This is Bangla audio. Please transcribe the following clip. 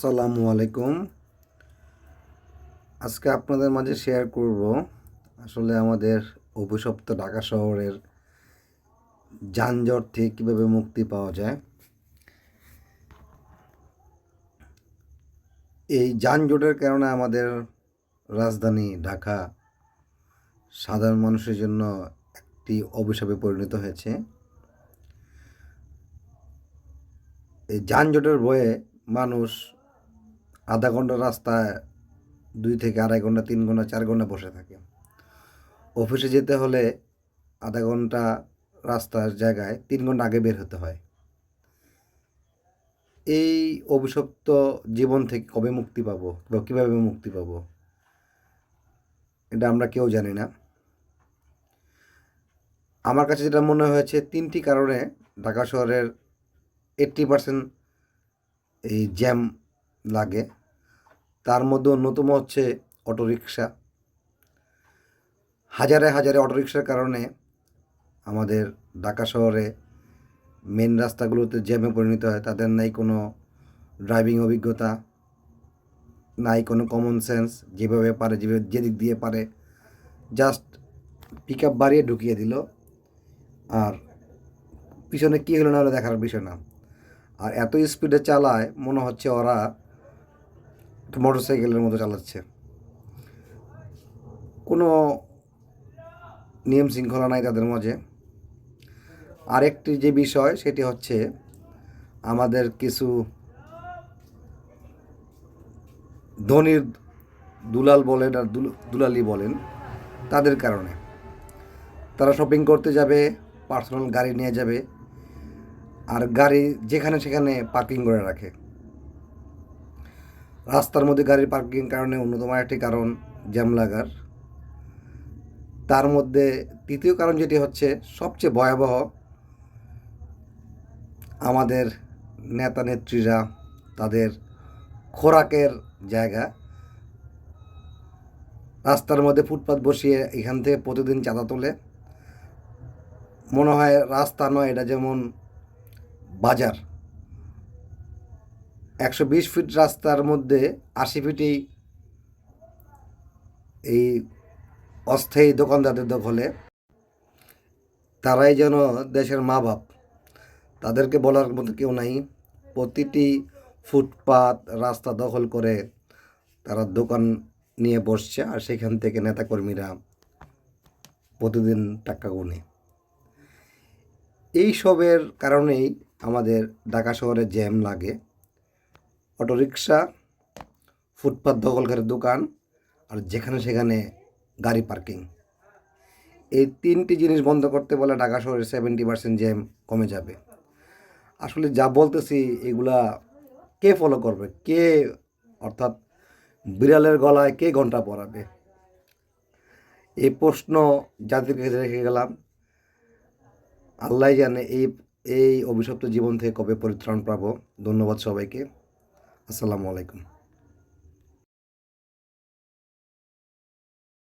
আসসালামু আলাইকুম। আজকে আপনাদের মাঝে শেয়ার করব। আসলে আমাদের অভিশপ্ত ঢাকা শহরের যানজট থেকে কীভাবে মুক্তি পাওয়া যায়। এই যানজটের কারণে আমাদের রাজধানী ঢাকা সাধারণ মানুষের জন্য একটি অভিশাপে পরিণত হয়েছে। এই যানজটের ভয়ে মানুষ আধা ঘণ্টা রাস্তায় দুই থেকে আড়াই ঘণ্টা, তিন ঘণ্টা, চার ঘণ্টা বসে থাকে। অফিসে যেতে হলে আধা ঘণ্টা রাস্তার জায়গায় তিন ঘণ্টা আগে বের হতে হয়। এই অভিশপ্ত জীবন থেকে কবে মুক্তি পাবো বা কীভাবে মুক্তি পাবো, এটা আমরা কেউ জানি না। আমার কাছে যেটা মনে হয়েছে, তিনটি কারণে ঢাকা শহরের এইট্টি পার্সেন্ট এই জ্যাম লাগে। তার মধ্যে অন্যতম হচ্ছে অটোরিকশা। হাজারে হাজারে অটোরিকশার কারণে আমাদের ঢাকা শহরে মেন রাস্তাগুলোতে জ্যামে পরিণত হয়। তাদের নাই কোনো ড্রাইভিং অভিজ্ঞতা, নাই কোনো কমন সেন্স যেভাবে পারে, যেভাবে যেদিক দিয়ে পারে জাস্ট পিক আপ বাড়িয়ে ঢুকিয়ে দিল। আর পিছনে কী হলো না হলো দেখার বিষয় না। আর এত স্পিডে চালায়, মনে হচ্ছে ওরা মোটর সাইকেলের মতো চালাচ্ছে। কোনো নিয়ম শৃঙ্খলা নাই তাদের মাঝে। আরেকটি যে বিষয়, সেটি হচ্ছে আমাদের কিছু ধনির দুলাল বলেন আর দুল- দুলালি বলেন, তাদের কারণে। তারা শপিং করতে যাবে পার্সোনাল গাড়ি নিয়ে যাবে, আর গাড়ি যেখানে সেখানে পার্কিং করে রাখে। রাস্তার মধ্যে গাড়ির পার্কিং কারণে অন্যতম একটি কারণ জ্যাম লাগার তার মধ্যে তৃতীয় কারণ যেটি হচ্ছে সবচেয়ে ভয়াবহ আমাদের নেতা নেত্রীরা তাদের খোরাকের জায়গা। রাস্তার মধ্যে ফুটপাত বসিয়ে এখান থেকে প্রতিদিন চাঁদা তোলে। মনে হয় রাস্তা নয়, এটা যেমন বাজার। একশো বিশ ফিট রাস্তার মধ্যে আশি ফিটই এই অস্থায়ী দোকানদারদের দখলে। তারাই যেন দেশের মা বাপ। তাদেরকে বলার মতো কেউ নাই। প্রতিটি ফুটপাত রাস্তা দখল করে তারা দোকান নিয়ে বসছে আর সেখান থেকে নেতাকর্মীরা প্রতিদিন টাকা গুনে। এই সবের কারণেই আমাদের ঢাকা শহরে জ্যাম লাগে। অটোরিকশা, ফুটপাত দখলকারী দোকান আর যেখানে সেখানে গাড়ি পার্কিং। এই তিনটি জিনিস বন্ধ করতে বলে ঢাকা শহরের সেভেন্টি পার্সেন্ট জ্যাম কমে যাবে। আসলে যা বলতেছি, এগুলা কে ফলো করবে? কে অর্থাৎ বিড়ালের গলায় কে ঘণ্টা পরাবে? এই প্রশ্ন জাতির কাছে রেখে গেলাম। আল্লাহ জানে এই এই অভিশপ্ত জীবন থেকে কবে পরিত্রাণ পাবো। ধন্যবাদ সবাইকে। আসসালামু আলাইকুম।